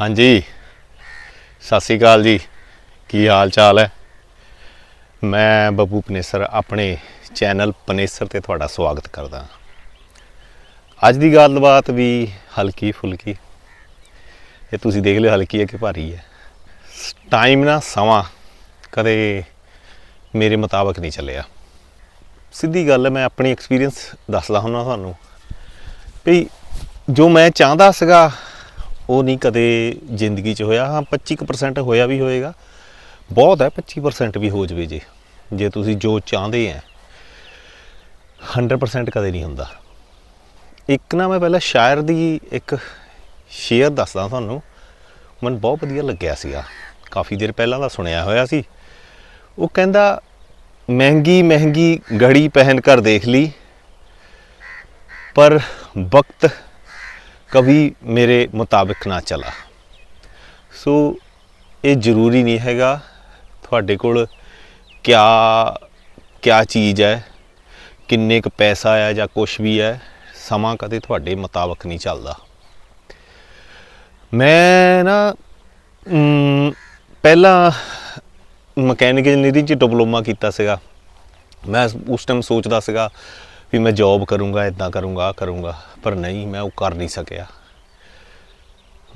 ਹਾਂਜੀ। ਸਤਿ ਸ੍ਰੀ ਅਕਾਲ ਜੀ। ਕੀ ਹਾਲ ਚਾਲ ਹੈ? ਮੈਂ ਬੱਬੂ ਪਨੇਸਰ, ਆਪਣੇ ਚੈਨਲ ਪਨੇਸਰ ਤੇ ਤੁਹਾਡਾ ਸਵਾਗਤ ਕਰਦਾ ਅੱਜ ਦੀ ਗੱਲਬਾਤ ਵੀ ਹਲਕੀ ਫੁਲਕੀ ਇਹ ਤੁਸੀਂ ਦੇਖ ਲਿਓ ਹਲਕੀ ਹੈ ਕਿ ਭਾਰੀ ਹੈ। ਟਾਈਮ ਨਾ, ਸਮਾਂ ਕਦੇ ਮੇਰੇ ਮੁਤਾਬਕ ਨਹੀਂ ਚੱਲਿਆ। ਸਿੱਧੀ ਗੱਲ ਹੈ, ਮੈਂ ਆਪਣੀ ਐਕਸਪੀਰੀਅੰਸ ਦੱਸਦਾ ਹੁੰਦਾ ਤੁਹਾਨੂੰ। ਵੀ ਜੋ ਮੈਂ ਚਾਹੁੰਦਾ ਸੀਗਾ ਉਹ ਨਹੀਂ ਕਦੇ ਜ਼ਿੰਦਗੀ 'ਚ ਹੋਇਆ। ਹਾਂ 25% ਹੋਇਆ ਵੀ ਹੋਏਗਾ। ਬਹੁਤ ਹੈ 25% ਵੀ ਹੋ ਜਵੇ ਜੇ। ਜੇ ਤੁਸੀਂ ਜੋ ਚਾਹੁੰਦੇ ਆ 100% ਕਦੇ ਨਹੀਂ ਹੁੰਦਾ। ਇੱਕ ਨਾ ਮੈਂ ਪਹਿਲਾਂ ਸ਼ਾਇਰ ਦੀ ਇੱਕ ਸ਼ੇਅਰ ਦੱਸਦਾ ਤੁਹਾਨੂੰ। ਮੈਨੂੰ ਬਹੁਤ ਵਧੀਆ ਲੱਗਿਆ ਸੀਗਾ। ਕਾਫੀ ਦੇਰ ਪਹਿਲਾਂ ਦਾ ਸੁਣਿਆ ਹੋਇਆ ਸੀ। ਉਹ ਕਹਿੰਦਾ, ਮਹਿੰਗੀ ਮਹਿੰਗੀ ਘੜੀ ਪਹਿਨ ਕਰ ਦੇਖ ਲਈ। ਪਰ ਵਕਤ ਕभी ਮੇਰੇ ਮੁਤਾਬਕ ਨਾ ਚਲਾ। ਸੋ ਇਹ ਜ਼ਰੂਰੀ ਨਹੀਂ ਹੈਗਾ ਤੁਹਾਡੇ ਕੋਲ ਕਿਆ ਕਿਆ ਚੀਜ਼ ਹੈ, ਕਿੰਨੇ ਕੁ ਪੈਸਾ ਹੈ ਜਾਂ ਕੁਝ ਵੀ ਹੈ, ਸਮਾਂ ਕਦੇ ਤੁਹਾਡੇ ਮੁਤਾਬਕ ਨਹੀਂ ਚੱਲਦਾ। ਮੈਂ ਨਾ ਪਹਿਲਾਂ ਮਕੈਨਿਕਲ ਇੰਜੀਨੀਅਰਿੰਗ ਚ ਡਿਪਲੋਮਾ ਕੀਤਾ ਸੀਗਾ। ਮੈਂ ਉਸ ਟਾਈਮ ਸੋਚਦਾ ਸੀਗਾ ਵੀ ਮੈਂ ਜੌਬ ਕਰੂੰਗਾ ਇਦਾਂ ਕਰੂੰਗਾ, ਆਹ ਕਰੂੰਗਾ, ਪਰ ਨਹੀਂ, ਮੈਂ ਉਹ ਕਰ ਨਹੀਂ ਸਕਿਆ।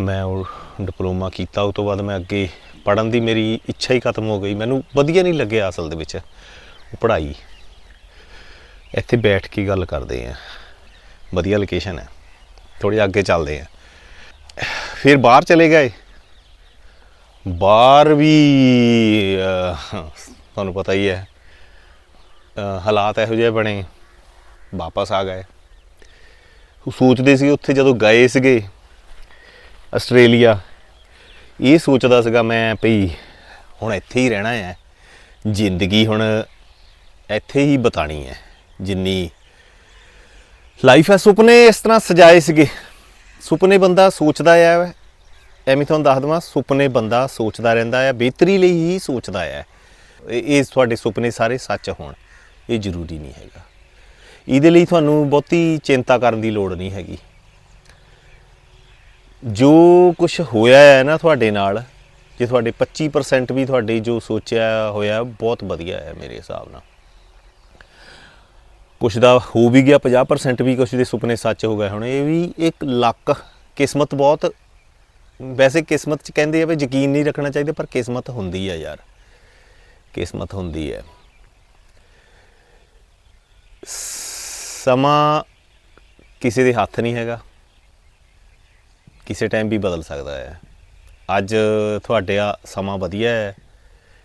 ਮੈਂ ਉਹ ਡਿਪਲੋਮਾ ਕੀਤਾ ਉਸ ਤੋਂ ਬਾਅਦ ਮੈਂ ਅੱਗੇ ਪੜਨ ਦੀ ਮੇਰੀ ਇੱਛਾ ਹੀ ਖਤਮ ਹੋ ਗਈ। ਮੈਨੂੰ ਵਧੀਆ ਨਹੀਂ ਲੱਗਿਆ ਅਸਲ ਦੇ ਵਿੱਚ, ਉਹ ਪੜ੍ਹਾਈ। ਇੱਥੇ ਬੈਠ ਕੇ ਗੱਲ ਕਰਦੇ ਆ। ਵਧੀਆ ਲੋਕੇਸ਼ਨ ਹੈ। ਥੋੜੀ ਅੱਗੇ ਚੱਲਦੇ ਆ। ਫਿਰ ਬਾਹਰ ਚਲੇ ਗਏ। ਬਾਹਰ ਵੀ ਤੁਹਾਨੂੰ ਪਤਾ ਹੀ ਹੈ ਹਾਲਾਤ ਇਹੋ ਜਿਹੇ ਬਣੇ। ਵਾਪਸ ਆ ਗਏ। ਉਹ ਸੋਚਦੇ ਸੀ ਉੱਥੇ ਜਦੋਂ ਗਏ ਸੀਗੇ ਆਸਟ੍ਰੇਲੀਆ, ਇਹ ਸੋਚਦਾ ਸੀਗਾ ਮੈਂ ਭਈ ਹੁਣ ਇੱਥੇ ਹੀ ਰਹਿਣਾ ਹੈ, ਜ਼ਿੰਦਗੀ ਹੁਣ ਇੱਥੇ ਹੀ ਬਤਾਣੀ ਹੈ। ਜਿੰਨੀ ਲਾਈਫ ਹੈ, ਸੁਪਨੇ ਇਸ ਤਰ੍ਹਾਂ ਸਜਾਏ ਸੀਗੇ। ਸੁਪਨੇ ਬੰਦਾ ਸੋਚਦਾ ਆ ਐਵੇਂ ਤੁਹਾਨੂੰ ਦੱਸ ਦਵਾਂ, ਸੁਪਨੇ ਬੰਦਾ ਸੋਚਦਾ ਰਹਿੰਦਾ ਆ, ਬਿਹਤਰੀ ਲਈ ਹੀ ਸੋਚਦਾ ਹੈ ਇਹ ਇਹ ਤੁਹਾਡੇ ਸੁਪਨੇ ਸਾਰੇ ਸੱਚ ਹੋਣ, ਇਹ ਜ਼ਰੂਰੀ ਨਹੀਂ ਹੈਗਾ। ਇਹਦੇ ਲਈ ਤੁਹਾਨੂੰ ਬਹੁਤੀ ਚਿੰਤਾ ਕਰਨ ਦੀ ਲੋੜ ਨਹੀਂ ਹੈਗੀ। ਜੋ ਕੁਝ ਹੋਇਆ ਹੈ ਨਾ ਤੁਹਾਡੇ ਨਾਲ, ਜੇ ਤੁਹਾਡੇ 25% ਵੀ ਤੁਹਾਡੇ ਜੋ ਸੋਚਿਆ ਹੋਇਆ, ਬਹੁਤ ਵਧੀਆ ਹੈ ਮੇਰੇ ਹਿਸਾਬ ਨਾਲ। ਕੁਛ ਦਾ ਹੋ ਵੀ ਗਿਆ 50% ਵੀ ਕੁਛ ਦੇ ਸੁਪਨੇ ਸੱਚ ਹੋ ਗਏ ਹੁਣ, ਇਹ ਵੀ ਇੱਕ ਲੱਕ ਕਿਸਮਤ ਬਹੁਤ, ਵੈਸੇ ਕਿਸਮਤ ਚ ਕਹਿੰਦੇ ਆ ਵੀ ਯਕੀਨ ਨਹੀਂ ਰੱਖਣਾ ਚਾਹੀਦਾ, ਪਰ ਕਿਸਮਤ ਹੁੰਦੀ ਆ ਯਾਰ। ਕਿਸਮਤ ਹੁੰਦੀ ਹੈ। ਸਮਾਂ ਕਿਸੇ ਦੇ ਹੱਥ ਨਹੀਂ ਹੈਗਾ। ਕਿਸੇ ਟਾਈਮ ਵੀ ਬਦਲ ਸਕਦਾ ਹੈ। ਅੱਜ ਤੁਹਾਡੇ ਆ ਸਮਾਂ ਵਧੀਆ ਹੈ,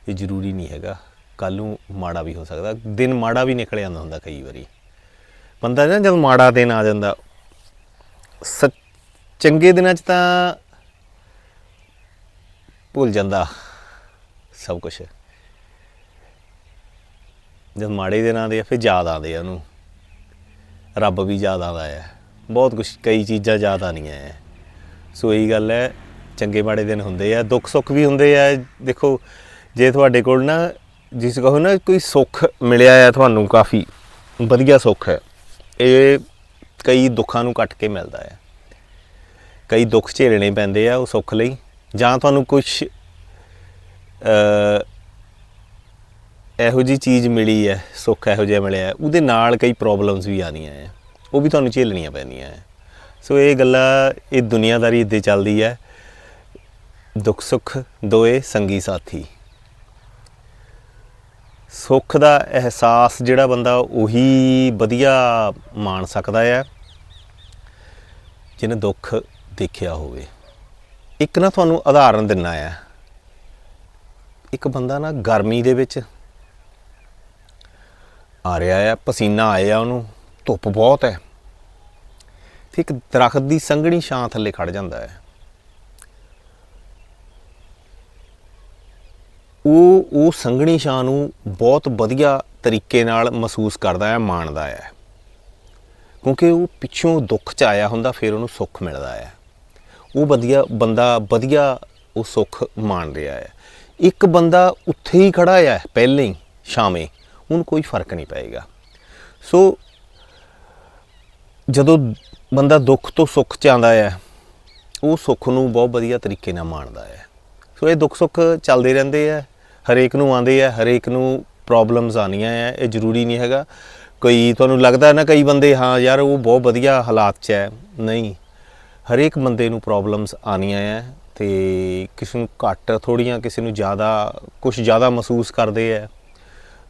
ਇਹ ਜ਼ਰੂਰੀ ਨਹੀਂ ਹੈਗਾ। ਕੱਲ ਨੂੰ ਮਾੜਾ ਵੀ ਹੋ ਸਕਦਾ। ਦਿਨ ਮਾੜਾ ਵੀ ਨਿਕਲ ਜਾਂਦਾ ਹੁੰਦਾ ਕਈ ਵਾਰੀ। ਬੰਦਾ ਨਾ ਜਦ ਮਾੜਾ ਦਿਨ ਆ ਜਾਂਦਾ ਸ- ਚੰਗੇ ਦਿਨਾਂ 'ਚ ਤਾਂ ਭੁੱਲ ਜਾਂਦਾ ਸਭ ਕੁਝ ਜਦ ਮਾੜੇ ਦਿਨ ਆਉਂਦੇ ਆ, ਫਿਰ ਯਾਦ ਆਉਂਦੇ ਆ ਉਹਨੂੰ। ਰੱਬ ਵੀ ਯਾਦ ਆਉਂਦਾ ਹੈ। ਬਹੁਤ ਕੁਝ ਕਈ ਚੀਜ਼ਾਂ ਯਾਦ ਆਉਂਦੀਆਂ ਹੈ। ਸੋ ਇਹੀ ਗੱਲ ਹੈ, ਚੰਗੇ ਮਾੜੇ ਦਿਨ ਹੁੰਦੇ ਆ, ਦੁੱਖ ਸੁੱਖ ਵੀ ਹੁੰਦੇ ਆ। ਦੇਖੋ, ਜੇ ਤੁਹਾਡੇ ਕੋਲ ਨਾ, ਜਿਸ ਕਹੋ ਨਾ ਕੋਈ ਸੁੱਖ ਮਿਲਿਆ ਹੈ ਤੁਹਾਨੂੰ, ਕਾਫੀ ਵਧੀਆ ਸੁੱਖ ਹੈ। ਇਹ ਕਈ ਦੁੱਖਾਂ ਨੂੰ ਕੱਟ ਕੇ ਮਿਲਦਾ ਹੈ। ਕਈ ਦੁੱਖ ਝੇਲਣੇ ਪੈਂਦੇ ਆ ਉਹ ਸੁੱਖ ਲਈ। ਜਾਂ ਤੁਹਾਨੂੰ ਕੁਝ ਇਹੋ ਜੀ ਚੀਜ਼ ਮਿਲੀ ਹੈ, ਸੁੱਖ ਇਹੋ ਜਿਹਾ ਮਿਲਿਆ ਉਹਦੇ ਨਾਲ ਕਈ ਪ੍ਰੋਬਲਮਸ ਵੀ ਆਉਂਦੀਆਂ ਹੈ, ਉਹ ਵੀ ਤੁਹਾਨੂੰ ਝੇਲਣੀਆਂ ਪੈਂਦੀਆਂ ਹੈ। ਸੋ ਇਹ ਗੱਲਾਂ ਇਹ ਦੁਨੀਆਦਾਰੀ ਇੱਦੇ ਚੱਲਦੀ ਹੈ। ਦੁੱਖ ਸੁੱਖ ਦੋਏ ਸੰਗੀ ਸਾਥੀ। ਸੁੱਖ ਦਾ ਅਹਿਸਾਸ ਜਿਹੜਾ ਬੰਦਾ ਉਹੀ ਵਧੀਆ ਮਾਣ ਸਕਦਾ ਹੈ, ਜਿਹਨੇ ਦੁੱਖ ਦੇਖਿਆ ਹੋਵੇ। ਇੱਕ ਨਾ ਤੁਹਾਨੂੰ ਉਦਾਹਰਨ ਦਿੰਨਾ ਆ। ਇੱਕ ਬੰਦਾ ਨਾ ਗਰਮੀ ਦੇ ਵਿੱਚ ਆ ਰਿਹਾ ਆ, ਪਸੀਨਾ ਆਇਆ ਉਹਨੂੰ, ਧੁੱਪ ਬਹੁਤ ਹੈ। ਤੇ ਇੱਕ ਦਰਖਤ ਦੀ ਸੰਘਣੀ ਛਾਂ ਥੱਲੇ ਖੜ ਜਾਂਦਾ ਹੈ। ਉਹ ਉਹ ਸੰਘਣੀ ਛਾਂ ਨੂੰ ਬਹੁਤ ਵਧੀਆ ਤਰੀਕੇ ਨਾਲ ਮਹਿਸੂਸ ਕਰਦਾ ਹੈ, ਮਾਣਦਾ ਹੈ। ਕਿਉਂਕਿ ਉਹ ਪਿੱਛੋਂ ਦੁੱਖ ਚ ਆਇਆ ਹੁੰਦਾ, ਫਿਰ ਉਹਨੂੰ ਸੁੱਖ ਮਿਲਦਾ ਹੈ। ਉਹ ਵਧੀਆ, ਬੰਦਾ ਵਧੀਆ ਉਹ ਸੁੱਖ ਮਾਣ ਰਿਹਾ ਹੈ। ਇੱਕ ਬੰਦਾ ਉੱਥੇ ਹੀ ਖੜਾ ਹੈ, ਪਹਿਲੇ ਹੀ ਸ਼ਾਮੇ ਉਹਨੂੰ ਕੋਈ ਫ਼ਰਕ ਨਹੀਂ ਪਏਗਾ। ਸੋ ਜਦੋਂ ਬੰਦਾ ਦੁੱਖ ਤੋਂ ਸੁੱਖ ਚ ਆਉਂਦਾ ਹੈ, ਉਹ ਸੁੱਖ ਨੂੰ ਬਹੁਤ ਵਧੀਆ ਤਰੀਕੇ ਨਾਲ ਮਾਣਦਾ ਹੈ। ਸੋ ਇਹ ਦੁੱਖ ਸੁੱਖ ਚੱਲਦੇ ਰਹਿੰਦੇ ਆ ਹਰੇਕ ਨੂੰ ਆਉਂਦੇ ਆ ਹਰੇਕ ਨੂੰ ਪ੍ਰੋਬਲਮਸ ਆਉਂਦੀਆਂ ਆ ਇਹ ਜ਼ਰੂਰੀ ਨਹੀਂ ਹੈਗਾ। ਕੋਈ ਤੁਹਾਨੂੰ ਲੱਗਦਾ ਨਾ ਕਈ ਬੰਦੇ, ਹਾਂ ਯਾਰ ਉਹ ਬਹੁਤ ਵਧੀਆ ਹਾਲਾਤ 'ਚ ਹੈ, ਨਹੀਂ। ਹਰੇਕ ਬੰਦੇ ਨੂੰ ਪ੍ਰੋਬਲਮਸ ਆਉਣੀਆਂ ਆ ਤੇ ਕਿਸੇ ਨੂੰ ਘੱਟ ਥੋੜੀਆਂ ਕਿਸੇ ਨੂੰ ਜ਼ਿਆਦਾ ਕੁਝ ਜ਼ਿਆਦਾ ਮਹਿਸੂਸ ਕਰਦੇ ਆ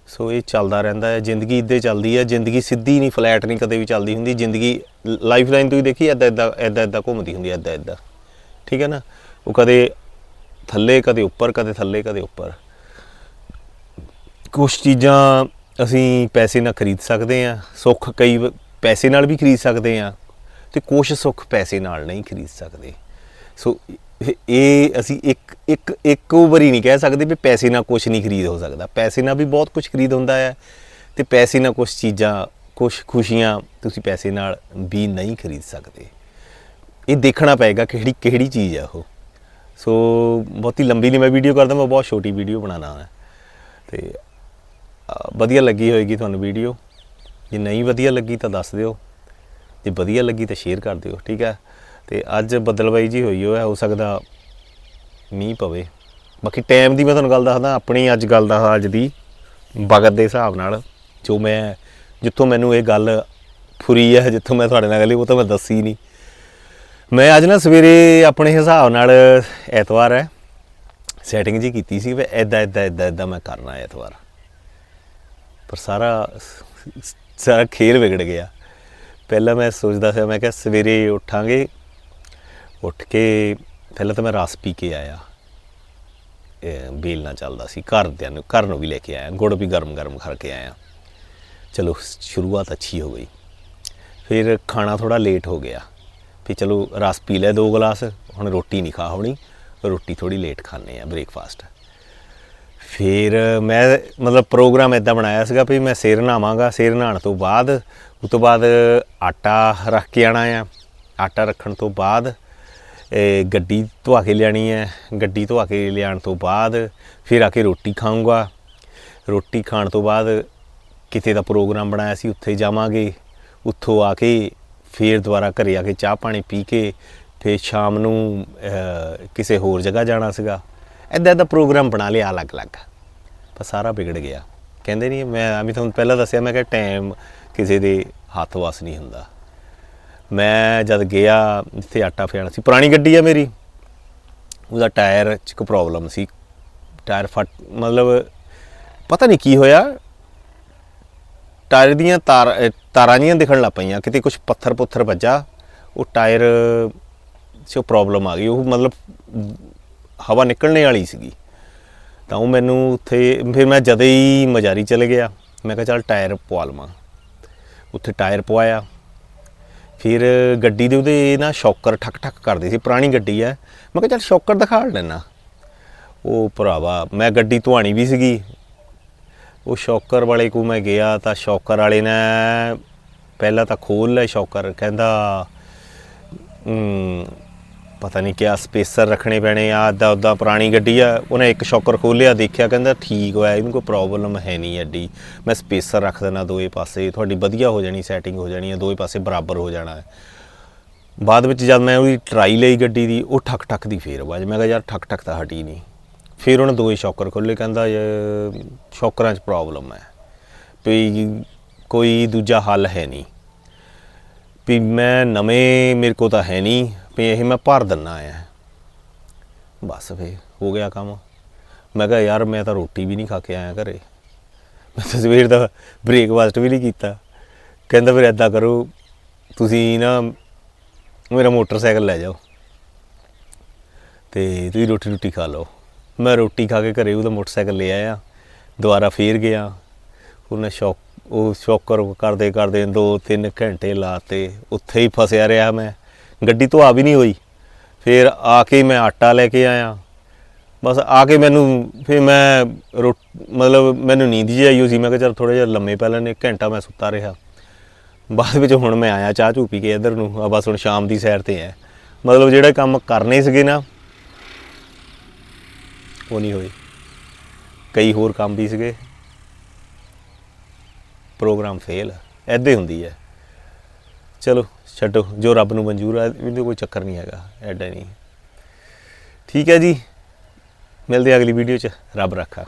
ਸੋ ਇਹ ਚੱਲਦਾ ਰਹਿੰਦਾ ਹੈ, ਜ਼ਿੰਦਗੀ ਇੱਦਾਂ ਚੱਲਦੀ ਹੈ, ਜ਼ਿੰਦਗੀ ਸਿੱਧੀ ਨਹੀਂ, ਫਲੈਟ ਨਹੀਂ ਕਦੇ ਵੀ ਚੱਲਦੀ ਹੁੰਦੀ, ਜ਼ਿੰਦਗੀ ਲਾਈਫ ਲਾਈਨ ਤੁਸੀਂ ਦੇਖੀ ਐਦਾਂ ਐਦਾਂ ਐਦਾਂ ਐਦਾਂ ਘੁੰਮਦੀ ਹੁੰਦੀ ਐਦਾਂ ਐਦਾਂ ਠੀਕ ਹੈ ਨਾ? ਉਹ ਕਦੇ ਥੱਲੇ, ਕਦੇ ਉੱਪਰ, ਕਦੇ ਥੱਲੇ, ਕਦੇ ਉੱਪਰ। ਕੁਝ ਚੀਜ਼ਾਂ ਅਸੀਂ ਪੈਸੇ ਨਾਲ ਖਰੀਦ ਸਕਦੇ ਆ ਸੁੱਖ ਕਈ ਪੈਸੇ ਨਾਲ ਵੀ ਖਰੀਦ ਸਕਦੇ ਆ ਤੇ ਕੁਝ ਸੁੱਖ ਪੈਸੇ ਨਾਲ ਨਹੀਂ ਖਰੀਦ ਸਕਦੇ। ਸੋ ਇਹ- ਅਸੀਂ ਇੱਕ ਇੱਕ, ਇੱਕੋ ਵਾਰੀ ਨਹੀਂ ਕਹਿ ਸਕਦੇ ਵੀ ਪੈਸੇ ਨਾਲ ਕੁਝ ਨਹੀਂ ਖਰੀਦ ਹੋ ਸਕਦਾ। ਪੈਸੇ ਨਾਲ ਵੀ ਬਹੁਤ ਕੁਝ ਖਰੀਦ ਹੁੰਦਾ ਹੈ ਤੇ ਪੈਸੇ ਨਾਲ ਕੁਝ ਚੀਜ਼ਾਂ ਕੁਝ ਖੁਸ਼ੀਆਂ ਤੁਸੀਂ ਪੈਸੇ ਨਾਲ ਵੀ ਨਹੀਂ ਖਰੀਦ ਸਕਦੇ। ਇਹ ਦੇਖਣਾ ਪਏਗਾ ਕਿਹੜੀ ਕਿਹੜੀ ਚੀਜ਼ ਆ ਉਹ। ਸੋ ਬਹੁਤੀ ਲੰਬੀ ਨਹੀਂ ਮੈਂ ਵੀਡੀਓ ਕਰਦਾ, ਮੈਂ ਬਹੁਤ ਛੋਟੀ ਵੀਡੀਓ ਬਣਾਉਣਾ ਹੈ। ਤੇ ਵਧੀਆ ਲੱਗੀ ਹੋਏਗੀ ਤੁਹਾਨੂੰ ਵੀਡੀਓ ਜੇ ਨਹੀਂ ਵਧੀਆ ਲੱਗੀ ਤਾਂ ਦੱਸ ਦਿਓ। ਜੇ ਵਧੀਆ ਲੱਗੀ ਤਾਂ ਸ਼ੇਅਰ ਕਰ ਦਿਓ, ਠੀਕ ਹੈ? ਤੇ ਅੱਜ ਬਦਲਵਾਈ ਜੀ ਹੋਈ ਹੋਇਆ ਹੋ ਸਕਦਾ ਮੀਂਹ ਪਵੇ। ਬਾਕੀ ਟਾਈਮ ਦੀ ਮੈਂ ਤੁਹਾਨੂੰ ਗੱਲ ਦੱਸਦਾ, ਆਪਣੀ ਅੱਜ ਗੱਲ ਦਾ ਅੱਜ ਦੀ ਵਕਤ ਦੇ ਹਿਸਾਬ ਨਾਲ, ਜੋ ਮੈਂ, ਜਿੱਥੋਂ ਮੈਨੂੰ ਇਹ ਗੱਲ ਫੁਰੀ ਹੈ, ਜਿੱਥੋਂ ਮੈਂ ਤੁਹਾਡੇ ਨਾਲ ਗੱਲ ਉਹ ਤਾਂ ਮੈਂ ਦੱਸੀ ਨਹੀਂ। ਮੈਂ ਅੱਜ ਨਾ ਸਵੇਰੇ ਆਪਣੇ ਹਿਸਾਬ ਨਾਲ ਐਤਵਾਰ ਹੈ ਸੈਟਿੰਗ ਜੀ ਕੀਤੀ ਸੀ ਵੀ ਐਦਾਂ ਐਦਾਂ ਐਦਾਂ ਐਦਾਂ ਮੈਂ ਕਰਨਾ ਐਤਵਾਰ। ਪਰ ਸਾਰਾ ਸਾਰਾ ਖੇਲ ਵਿਗੜ ਗਿਆ। ਪਹਿਲਾਂ ਮੈਂ ਸੋਚਦਾ ਸੀ, ਮੈਂ ਕਿਹਾ ਸਵੇਰੇ ਉੱਠਾਂਗੇ ਉੱਠ ਕੇ ਪਹਿਲਾਂ ਤਾਂ ਮੈਂ ਰਸ ਪੀ ਕੇ ਆਇਆ। ਇਹ ਬੇਲ ਨਾਲ ਚੱਲਦਾ ਸੀ ਘਰਦਿਆਂ ਨੂੰ, ਘਰ ਨੂੰ ਵੀ ਲੈ ਕੇ ਆਇਆ, ਗੁੜ ਵੀ ਗਰਮ ਗਰਮ ਖਾ ਕੇ ਆਇਆ। ਚਲੋ, ਸ਼ੁਰੂਆਤ ਅੱਛੀ ਹੋ ਗਈ। ਫਿਰ ਖਾਣਾ ਥੋੜਾ ਲੇਟ ਹੋ ਗਿਆ। ਵੀ ਚਲੋ, ਰਸ ਪੀ ਲਿਆ ਦੋ ਗਲਾਸ, ਹੁਣ ਰੋਟੀ ਨਹੀਂ ਖਾ ਹੋਣੀ, ਰੋਟੀ ਥੋੜੀ ਲੇਟ ਖਾਣੇ ਆ ਬ੍ਰੇਕਫਾਸਟ ਫਿਰ ਮੈਂ, ਮਤਲਬ ਪ੍ਰੋਗਰਾਮ ਇਦਾਂ ਬਣਾਇਆ ਸੀਗਾ ਵੀ ਮੈਂ ਸਿਰ ਨਹਾਵਾਂਗਾ, ਸਿਰ ਨਹਾਉਣ ਤੋਂ ਬਾਅਦ, ਉਸ ਤੋਂ ਬਾਅਦ ਆਟਾ ਰੱਖ ਕੇ ਆਣਾ ਆ। ਆਟਾ ਰੱਖਣ ਤੋਂ ਬਾਅਦ ਗੱਡੀ ਧਵਾ ਕੇ ਲਿਆਣੀ ਹੈ। ਗੱਡੀ ਧਵਾ ਕੇ ਲਿਆਉਣ ਤੋਂ ਬਾਅਦ ਫਿਰ ਆ ਕੇ ਰੋਟੀ ਖਾਊਂਗਾ। ਰੋਟੀ ਖਾਣ ਤੋਂ ਬਾਅਦ ਕਿਤੇ ਦਾ ਪ੍ਰੋਗਰਾਮ ਬਣਾਇਆ ਸੀ, ਉੱਥੇ ਜਾਵਾਂਗੇ। ਉੱਥੋਂ ਆ ਕੇ ਫਿਰ ਦੁਬਾਰਾ ਘਰੇ ਆ ਕੇ ਚਾਹ ਪਾਣੀ ਪੀ ਕੇ ਫਿਰ ਸ਼ਾਮ ਨੂੰ ਕਿਸੇ ਹੋਰ ਜਗ੍ਹਾ ਜਾਣਾ ਸੀਗਾ। ਐਦਾਂ ਦਾ ਪ੍ਰੋਗਰਾਮ ਬਣਾ ਲਿਆ ਅਲੱਗ-ਅਲੱਗ। ਪਰ ਸਾਰਾ ਵਿਗੜ ਗਿਆ। ਕਹਿੰਦੇ ਨਹੀਂ ਮੈਂ ਵੀ ਤੁਹਾਨੂੰ ਪਹਿਲਾਂ ਦੱਸਿਆ, ਮੈਂ ਕਿ ਟਾਈਮ ਕਿਸੇ ਦੇ ਹੱਥ ਵਾਸ ਨਹੀਂ ਹੁੰਦਾ। ਮੈਂ ਜਦ ਗਿਆ, ਜਿੱਥੇ ਆਟਾ ਫੇਣਾ ਸੀ, ਪੁਰਾਣੀ ਗੱਡੀ ਆ ਮੇਰੀ, ਉਹਦਾ ਟਾਇਰ 'ਚ ਕੋਈ ਪ੍ਰੋਬਲਮ ਸੀ। ਟਾਇਰ ਫਟ, ਮਤਲਬ ਪਤਾ ਨਹੀਂ ਕੀ ਹੋਇਆ। ਟਾਇਰ ਦੀਆਂ ਤਾਰ ਤਾਰਾਂ ਜੀਆਂ ਦਿਖਣ ਲੱਗ ਪਈਆਂ, ਕਿਤੇ ਕੁਝ ਪੱਥਰ ਪੁੱਥਰ ਵੱਜਾ, ਉਹ ਟਾਇਰ 'ਚ ਪ੍ਰੋਬਲਮ ਆ ਗਈ। ਉਹ ਮਤਲਬ ਹਵਾ ਨਿਕਲਣੇ ਵਾਲੀ ਸੀਗੀ। ਤਾਂ ਉਹ ਮੈਨੂੰ ਉੱਥੇ, ਫਿਰ ਮੈਂ ਜਦੇ ਹੀ ਮਜਾਰੀ ਚਲੇ ਗਿਆ। ਮੈਂ ਕਿਹਾ ਚੱਲ ਟਾਇਰ ਪਵਾ ਲਵਾਂ। ਉੱਥੇ ਟਾਇਰ ਪਵਾਇਆ। ਫਿਰ ਗੱਡੀ ਦੇ ਉਹਦੇ ਨਾ ਸ਼ੌਕਰ ਠਕ ਠਕ ਕਰਦੇ ਸੀ, ਪੁਰਾਣੀ ਗੱਡੀ ਹੈ ਮੈਂ ਕਿਹਾ ਚੱਲ ਸ਼ੌਕਰ ਦਿਖਾ ਲੈਣਾ ਉਹ ਭਰਾਵਾ, ਮੈਂ ਗੱਡੀ ਧੁਆਣੀ ਵੀ ਸੀਗੀ। ਉਹ ਸ਼ੌਕਰ ਵਾਲੇ ਕੋ ਮੈਂ ਗਿਆ ਤਾਂ ਸ਼ੌਕਰ ਵਾਲੇ ਨੇ ਪਹਿਲਾਂ ਤਾਂ ਖੋਲ ਲਿਆ ਸ਼ੌਕਰ, ਕਹਿੰਦਾ ਪਤਾ ਨਹੀਂ ਕਿਆ ਸਪੇਸਰ ਰੱਖਣੇ ਪੈਣੇ ਆ ਅੱਦਾ ਉਦਾਂ ਪੁਰਾਣੀ ਗੱਡੀ ਆ, ਉਹਨੇ ਇੱਕ ਸ਼ੌਕਰ ਖੋਲਿਆ ਦੇਖਿਆ, ਕਹਿੰਦਾ ਠੀਕ ਹੋਇਆ, ਇਹਨੂੰ ਕੋਈ ਪ੍ਰੋਬਲਮ ਹੈ ਨਹੀਂ ਐਡੀ। ਮੈਂ ਸਪੇਸਰ ਰੱਖ ਦੇਣਾ ਦੋਏ ਪਾਸੇ, ਤੁਹਾਡੀ ਵਧੀਆ ਹੋ ਜਾਣੀ ਸੈਟਿੰਗ ਹੋ ਜਾਣੀ ਹੈ ਦੋਏ ਪਾਸੇ ਬਰਾਬਰ ਹੋ ਜਾਣਾ ਹੈ। ਬਾਅਦ ਵਿੱਚ ਜਦ ਮੈਂ ਉਹਦੀ ਟਰਾਈ ਲਈ ਗੱਡੀ ਦੀ, ਉਹ ਠਕ ਠਕ ਦੀ ਫੇਰ ਆਵਾਜ਼, ਮੈਂ ਕਿਹਾ ਯਾਰ ਠਕ ਠਕ ਤਾਂ ਹਟੀ ਨਹੀਂ। ਫਿਰ ਉਹਨੇ ਦੋਏ ਸ਼ੌਕਰ ਖੋਲੇ ਕਹਿੰਦਾ ਇਹ ਸ਼ੌਕਰਾਂ 'ਚ ਪ੍ਰੋਬਲਮ ਹੈ। ਵੀ ਕੋਈ ਦੂਜਾ ਹੱਲ ਹੈ ਨਹੀਂ। ਵੀ ਮੈਂ ਨਵੇਂ, ਮੇਰੇ ਕੋ ਤਾਂ ਹੈ ਨਹੀਂ ਵੀ ਇਹ ਮੈਂ ਭਰ ਦਿੰਨਾ ਆ। ਬਸ ਫੇ ਹੋ ਗਿਆ ਕੰਮ। ਮੈਂ ਕਿਹਾ ਯਾਰ ਮੈਂ ਤਾਂ ਰੋਟੀ ਵੀ ਨਹੀਂ ਖਾ ਕੇ ਆਇਆ ਘਰੇ। ਮੈਂ ਤਾਂ ਸਵੇਰ ਦਾ ਬ੍ਰੇਕਫਾਸਟ ਵੀ ਨਹੀਂ ਕੀਤਾ। ਕਹਿੰਦਾ ਫਿਰ ਐਦਾਂ ਕਰੋ, ਤੁਸੀਂ ਨਾ ਮੇਰਾ ਮੋਟਰਸਾਈਕਲ ਲੈ ਜਾਓ। ਤੇ ਤੁਸੀਂ ਰੋਟੀ ਰੋਟੀ ਖਾ ਲਓ। ਮੈਂ ਰੋਟੀ ਖਾ ਕੇ ਘਰੇ ਉਹਦਾ ਮੋਟਰਸਾਈਕਲ ਲੈ ਆਇਆ। ਦੁਬਾਰਾ ਫੇਰ ਗਿਆ। ਉਹਨੇ ਸ਼ੌਕ, ਉਹ ਸ਼ੌਕਰ ਕਰਦੇ ਕਰਦੇ 2-3 ਘੰਟੇ ਲਾਤੇ। ਉੱਥੇ ਹੀ ਫਸਿਆ ਰਿਹਾ ਮੈਂ। ਗੱਡੀ ਤੋਂ ਆ ਵੀ ਨਹੀਂ ਹੋਈ। ਫਿਰ ਆ ਕੇ ਮੈਂ ਆਟਾ ਲੈ ਕੇ ਆਇਆ। ਬਸ ਆ ਕੇ ਮੈਨੂੰ, ਫਿਰ ਮੈਂ ਰੋ ਮਤਲਬ ਮੈਨੂੰ ਨੀਂਦ ਜਿਹੀ ਆਈ ਹੋਈ ਸੀ ਮੈਂ ਕਿਹਾ ਚਲ ਥੋੜਾ ਜਿਹਾ ਲੰਮੇ ਪੈ ਲੈਣੇ ਘੰਟਾ ਮੈਂ ਸੁੱਤਾ ਰਿਹਾ। ਬਾਅਦ ਵਿੱਚ ਹੁਣ ਮੈਂ ਆਇਆ ਚਾਹ ਚੂ ਪੀ ਕੇ ਇੱਧਰ ਨੂੰ। ਆ ਬਸ ਹੁਣ ਸ਼ਾਮ ਦੀ ਸੈਰ ਤੇ ਹੈ। ਮਤਲਬ ਜਿਹੜੇ ਕੰਮ ਕਰਨੇ ਸੀਗੇ ਨਾ, ਉਹ ਨਹੀਂ ਹੋਏ। ਕਈ ਹੋਰ ਕੰਮ ਵੀ ਸੀਗੇ। ਪ੍ਰੋਗਰਾਮ ਫੇਲ ਐਦਾਂ ਹੁੰਦੀ ਹੈ। ਚਲੋ। ਛੱਡੋ, ਜੋ ਰੱਬ ਨੂੰ ਮਨਜ਼ੂਰ ਆ, ਇਹਦੇ ਕੋਈ ਚੱਕਰ ਨਹੀਂ ਹੈਗਾ, ਐਡਾ ਨਹੀਂ। ਠੀਕ ਹੈ ਜੀ, ਮਿਲਦੇ ਅਗਲੀ ਵੀਡੀਓ 'ਚ, ਰੱਬ ਰੱਖਾ।